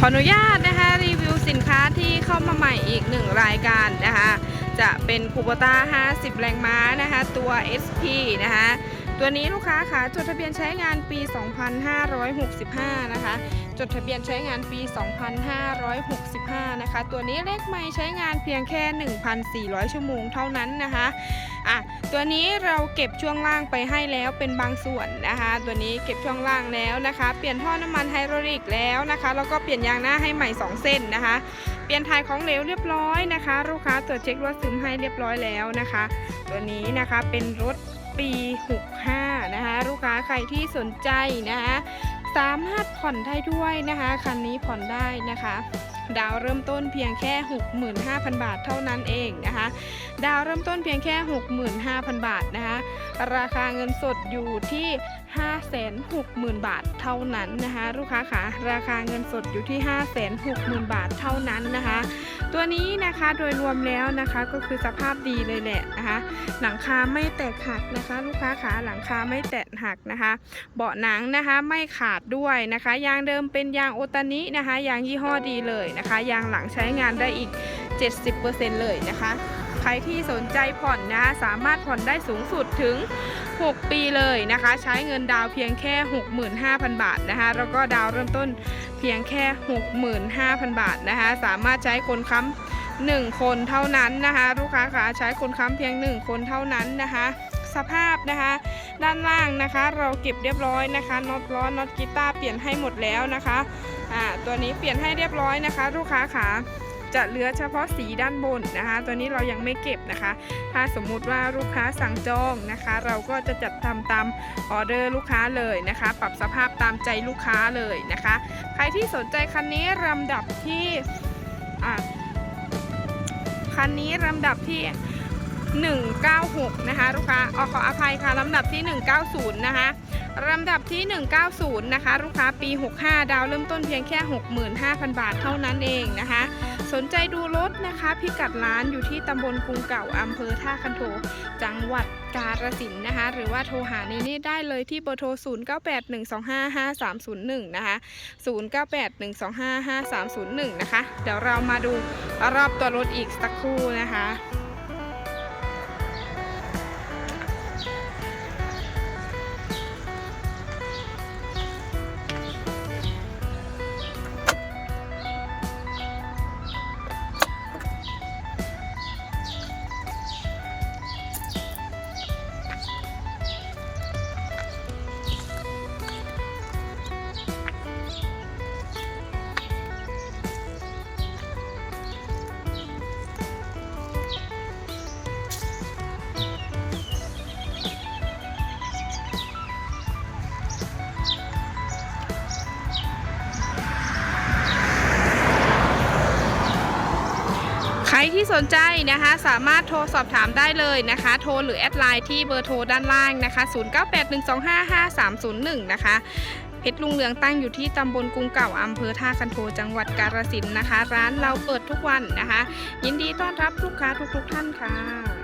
ขออนุญาตนะคะรีวิวสินค้าที่เข้ามาใหม่อีกหนึ่งรายการนะคะจะเป็นคูโบต้า 50 แรงม้านะคะตัว SP นะคะตัวนี้ลูกค้าคะจดทะเบียนใช้งานปี 2565 นะคะ จดทะเบียนใช้งานปี 2565 นะคะ ตัวนี้เลขไม่ใช้งานเพียงแค่ 1,400 ชั่วโมงเท่านั้นนะคะ อะตัวนี้เราเก็บช่วงล่างไปให้แล้วเป็นบางส่วนนะคะ ตัวนี้เก็บช่วงล่างแล้วนะคะ เปลี่ยนท่อน้ำมันไฮดรอลิกแล้วนะคะแล้วก็เปลี่ยนยางหน้าให้ใหม่ 2 เส้นนะคะ เปลี่ยนถ่ายของเหลวเรียบร้อยนะคะ ลูกค้าตรวจเช็ครถซึมให้เรียบร้อยแล้วนะคะ ตัวนี้นะคะเป็นรถปี 65 นะคะ ลูกค้าใครที่สนใจนะคะสามารถผ่อนได้ด้วยนะคะ คันนี้ผ่อนได้นะคะ ดาวเริ่มต้นเพียงแค่ 65,000 บาทเท่านั้นเองนะคะ ดาวเริ่มต้นเพียงแค่ 65,000 บาทนะคะ ราคาเงินสดอยู่ที่ 560,000 บาทเท่านั้นนะคะ ลูกค้าคะราคาเงินสดอยู่ที่ 560,000 บาทเท่านั้นนะคะ ตัวนี้นะคะโดยรวมแล้วนะคะก็คือสภาพดีเลยแหละนะคะ หลังคาไม่แตกหักนะคะ ลูกค้าขาหลังคาไม่แตกหักนะคะ เบาะหนังนะคะไม่ขาดด้วยนะคะ ยางเดิมเป็นยางโอตานินะคะ ยางยี่ห้อดีเลยนะคะ ยางหลังใช้งานได้อีก 70%เลยนะคะ ใครที่สนใจผ่อนนะคะสามารถผ่อนได้สูงสุดถึง 6 ปีเลยนะคะ ใช้เงินดาวเพียงแค่ 65,000 บาทนะคะแล้วก็ดาวเริ่มต้นเพียงแค่ 65,000 บาทนะคะสามารถใช้คนค้ำหนึ่งคนเท่านั้นนะคะ ลูกค้าขาใช้คนค้ำเพียงหนึ่งคนเท่านั้นนะคะสภาพนะคะ ด้านล่างนะคะ เราเก็บเรียบร้อยนะคะน็อตล้อน็อตกีตาร์เปลี่ยนให้หมดแล้วนะคะอ่าตัวนี้เปลี่ยนให้เรียบร้อยนะคะ ลูกค้าขา จะเหลือเฉพาะสีด้านบนนะคะ ตัวนี้เรายังไม่เก็บนะคะ ถ้าสมมุติว่าลูกค้าสั่งจองนะคะ เราก็จะจัดทำตามออเดอร์ลูกค้าเลยนะคะ ปรับสภาพตามใจลูกค้าเลยนะคะ ใครที่สนใจคันนี้ลำดับที่คันนี้ลำดับที่196 นะคะ ลูกค้าออขออภัยค่ะลำดับที่ 190 นะคะ ลำดับที่ 190 นะคะ ลูกค้าปี 65 ดาวเริ่มต้นเพียงแค่ 65,000 บาทเท่านั้นเองนะคะ สนใจดูรถนะคะ พิกัดร้านอยู่ที่ตำบลกรุงเก่าอำเภอท่าคันโทจังหวัดกาฬสินนะคะ หรือว่าโทรหานี้นี่ได้เลยที่เบอร์โทร 0981255301 นะคะ 0981255301 นะคะ เดี๋ยวเรามาดูรอบตัวรถอีกสักครู่นะคะ รที่สนใจนะคะสามารถโทรสอบถามได้เลยนะคะ โทรหรือแอดไลน์ที่เบอร์โทรด้านล่างนะคะ 0981255301 นะคะเพชรลุงเรืองตั้งอยู่ที่ตำบลกรุงเก่าอำเภอท่าคันโทจังหวัดกาฬสินธุ์นะคะ ร้านเราเปิดทุกวันนะคะ ยินดีต้อนรับลูกค้าทุกๆท่านค่ะ